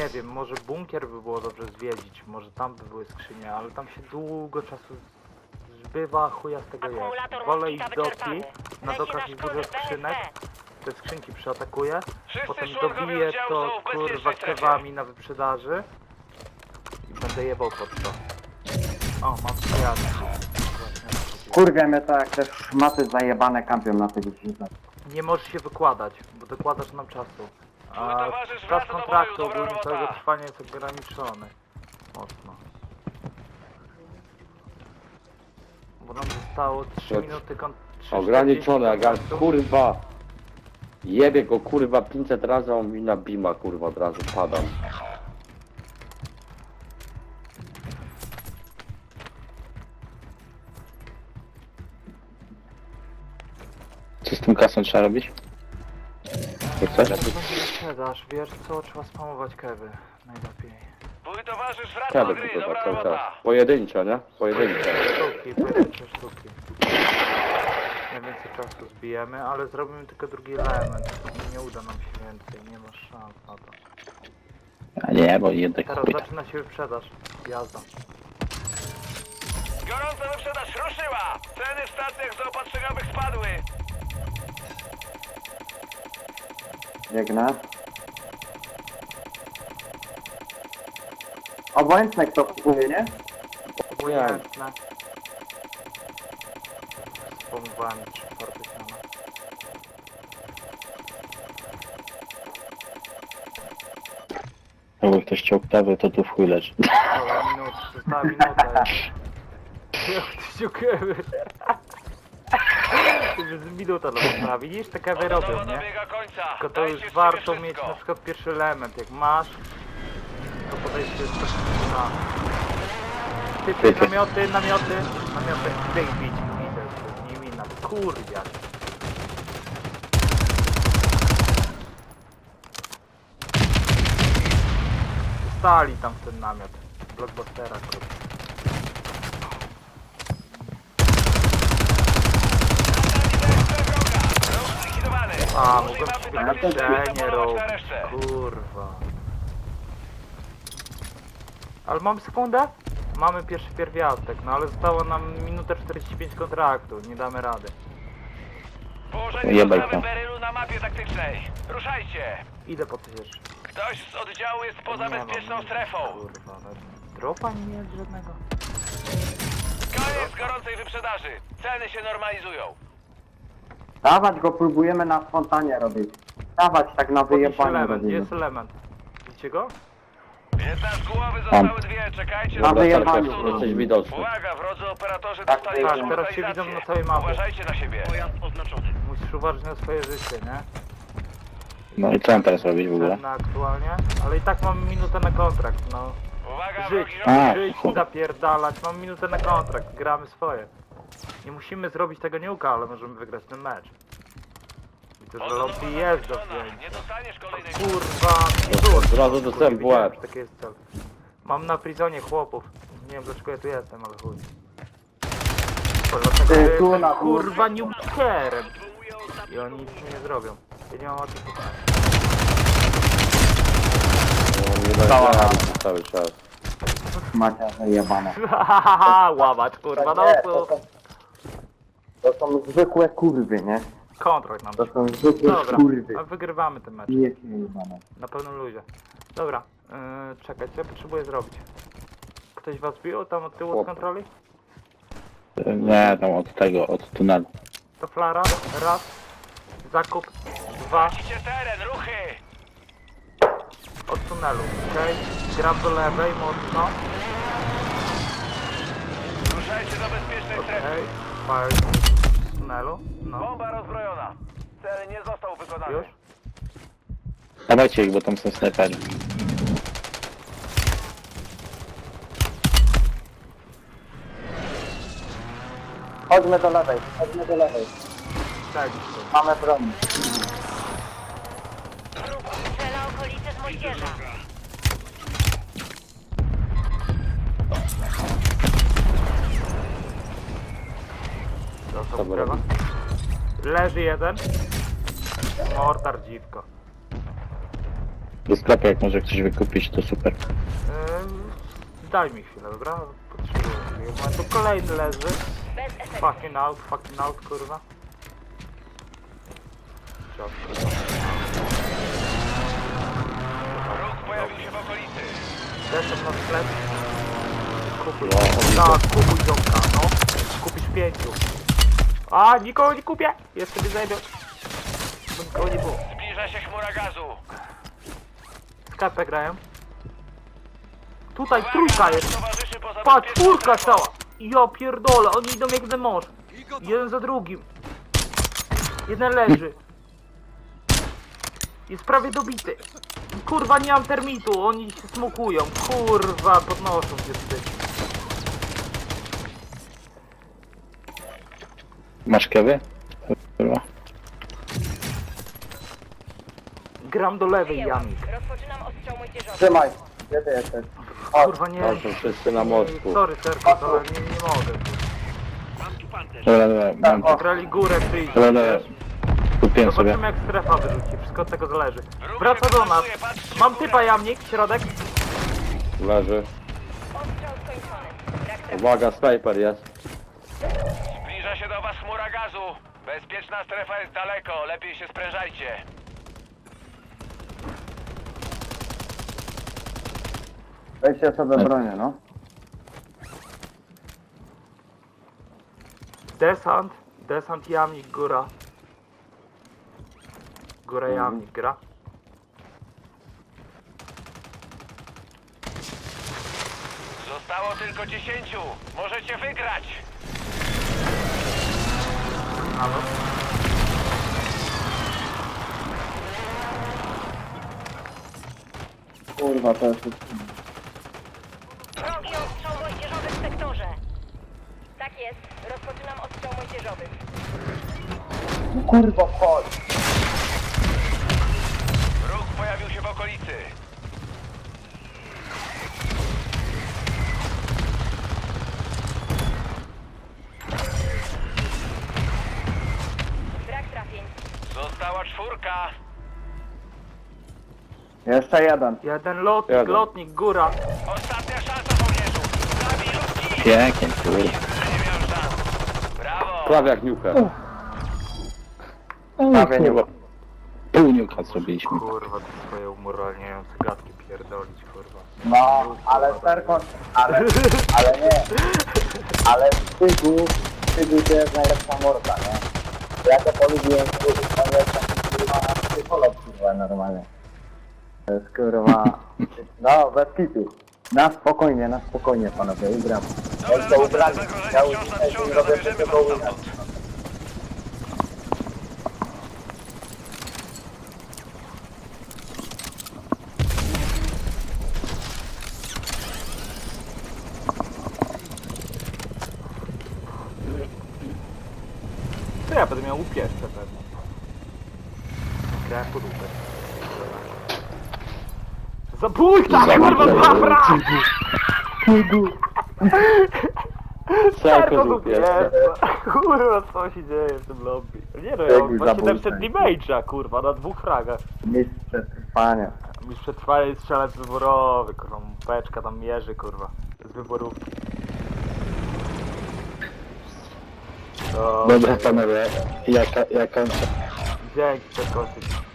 Nie wiem, może bunkier by było dobrze zwiedzić, może tam by były skrzynie, ale tam się długo czasu zbywa, chuja z tego jest. Wolę iść do na dokach i dużo skrzynek, te skrzynki przeatakuję, Wszyscy potem dobiję to kurwa kewami na wyprzedaży i będę jebał pod to. O, mam przyjaciół. Kurwa mnie to jak te szmaty zajebane kampią na tych źródłach. Nie możesz się wykładać, bo dokładasz nam czasu. A czas kontraktu ogólnie całego trwania jest ograniczony. Mocno. Bo nam zostało 3 To- minuty kon... 3, Ograniczone, 40 kurwa. Jebie go kurwa 500 razy, a on mi na bima kurwa od razu padam. Co z tym kasą trzeba robić? Co chcesz? Będzie sprzedaż, wiesz co, trzeba spamować kewy. Najlepiej. Twój towarzysz wraca do Kradę gry, kurwa dobra cały czas. robota. Pojedynczo, nie? Pojedynczo. Sztuki, pojedyncze sztuki. Najwięcej czasu zbijemy, ale zrobimy tylko drugi element. Nie uda nam się więcej, nie ma szans na to. A nie, bo jednak Teraz chuj. zaczyna się wyprzedaż. Jazda. Gorąca wyprzedaż ruszyła! Ceny w stacjach zaopatrzeniowych Biegnę. Obojętne kto kupuje, nie? Obojętne. Spomowałem trzy fortepiany. Jakby ktoś chciał kawę, to tu w chuj leży. Dobra, minut, została minuta. Dziękujemy. To już jest minuta do poprawy. Widzisz, te kawy robią, nie? dobiega końca. Tylko to Dajcie już z siebie warto mieć wszystko. na przykład pierwszy element. Jak masz, to podejście jest troszkę na... Typy, Typy. namioty, namioty, namioty. Idę ich bić, idę z nimi na kurwiać. Stali tam w ten namiot. Blockbustera, kurwa. Wróg zlikwidowany. A, mogłem sobie na robić, resztę. kurwa. Ale mam sekundę? Mamy pierwszy pierwiastek, no ale zostało nam minutę 45 kontraktu, nie damy rady. Położenie Jebaj dostawy to. berylu na mapie taktycznej. Ruszajcie! Idę po jeszcze. Ktoś z oddziału jest poza Nie mam bezpieczną nic, strefą. Kurwa, nawet dropa nie jest żadnego. Koniec gorącej wyprzedaży. Ceny się normalizują. Dawać go próbujemy na spontanie robić. Dawać tak na Podnieś wyjebanie element, robimy. jest element. Widzicie go? Jedna z głowy zostały dwie. Czekajcie Na na wyjebaniu. Jesteś widoczny. Uwaga, wrodzy operatorzy Tak, dostali tak, naszą teraz się lokalizację. widzą na całej mapie. Uważajcie na siebie. Musisz uważać na swoje życie, nie? No i co mam teraz robić w ogóle? Cenna aktualnie, ale i tak mamy minutę na kontrakt, no. Uwaga, Żyć, wrogi A, żyć, zapierdalać, mam minutę na kontrakt, gramy swoje. Nie musimy zrobić tego niuka, ale możemy wygrać ten mecz. I to, że lobby jest do wzięcia. Nie dostaniesz kolejnej Kurwa, nie było. Od razu Wiedziałem, łeb. że Taki jest cel. Mam na prizonie chłopów. Nie wiem dlaczego ja tu jestem, ale chuj. Bo Dlatego Ty, że tu jestem na- kurwa nukerem. I oni nic mi nie zrobią. Ja nie mam o czym pytać. No, nie będę cały czas. Macie zajebane. Łamacz kurwa, no Nie, tu. To, są, zwykłe kurwy, nie? Kontrakt nam To są zwykłe Dobra, kurwy. a wygrywamy ten mecz. Nie jebane. Na pełnym luzie. Dobra, yy, czekaj, co ja potrzebuję zrobić? Ktoś was bił tam od tyłu Chłop. kontroli? Nie, tam od tego, od tunelu. To flara, raz. Zakup, dwa. Tracicie teren, ruchy! Od tunelu, okej? Gram do lewej mocno, Ruszajcie do bezpiecznej strefy. okej? Fire z tunelu, no. Bomba rozbrojona. Cel nie został wykonany. Już? Dawajcie ich, bo tam są snajperzy. Chodźmy do lewej, chodźmy do lewej. Tak, Mamy broń. Strzela okolice z moździerza. Dostał Dobra. Leży jeden. Mortar dziwko. Do sklepu jak może ktoś wykupić, to super. Yy, daj mi chwilę, dobra? Potrzebuję. Tu kolejny leży. Bez efektu. Fucking out, fucking out, kurwa. Kurwa. Wróg pojawił się w okolicy. Lecę na sklep. Kupuj. No, Tak, kupuj ziomka, no. Kupisz pięciu. A, nikogo nie kupię! Jeszcze nie zajdę. Bo nikogo nie było. Zbliża się chmura gazu. Sklepę grają. Tutaj trójka jest. towarzyszy poza Patrz, bezpieczną czwórka strefą. cała. Ja pierdolę, oni idą jak demorz. Jeden za drugim. Jeden leży. Jest prawie dobity. Kurwa, nie mam termitu, oni się smokują. Kurwa, podnoszą się z tym. Masz kewy? Kurwa. Gram do lewej. Jamik. Rozpoczynam ostrzał młodzieżowy. Trzymaj. Gdzie ty jesteś? Chodź. Kurwa, nie. To są wszyscy na mostku. Sorry, Serko, ale nie, nie mogę. Dobra, dobra, mam to. Grali górę, przyjdzie. Dobra, dobra. Kupiłem sobie. Zobaczymy jak strefa wyrzuci, wszystko od tego zależy. Wraca do nas. Mam typa jamnik, środek. Leży. Ostrzał skończony. Brak trafienia. Uwaga, snajper jest. Was chmura gazu. Bezpieczna strefa jest daleko. Lepiej się sprężajcie. Weźcie sobie bronię, no. Desant, desant jamnik, góra. Góra jamnik, gra. Zostało tylko 10. Możecie wygrać. Halo? Kurwa, to jest... Wrogi ostrzał młodzieżowy w sektorze. Tak jest. Rozpoczynam ostrzał młodzieżowy. Kurwa, chodź. Wróg pojawił się w okolicy. Czwórka. Jeszcze jeden. Jeden lotnik, Jadę. lotnik, góra. Ostatnia szansa żołnierzu. Zabij ludzi. Pięknie, kurwa. Nie miał szans. Brawo. Prawie jak niucher. Prawie nie było. Pół niuka zrobiliśmy. Kurwa, te swoje umoralniające gadki pierdolić, kurwa. No, ale Serkon, ale, ale nie. Ale w Tygu, w Tygu to jest najlepsza morda, nie? Ja to polubiłem, kurwa, on jest taki kurwa na psycholog, kurwa, normalnie. To jest kurwa, no, bez kitu. Na spokojnie, na spokojnie, panowie, ugram. Ja już to zagrożenie ja już robię. To ja będę miał upieszcze pewnie. Grałem pod łupę. Zabójca, kurwa, zup jest. jest. Kurwa, co się dzieje w tym lobby? Nie no, ja mam za 700 bultem. damage'a, kurwa, na dwóch fragach. Mistrz przetrwania. Mi przetrwali strzelec wyborowy, kurwa, peczka tam mierzy, kurwa, z wyborówki. Dobra, panowie, ja, ka- ja kończę. Dzięki, Serkosy.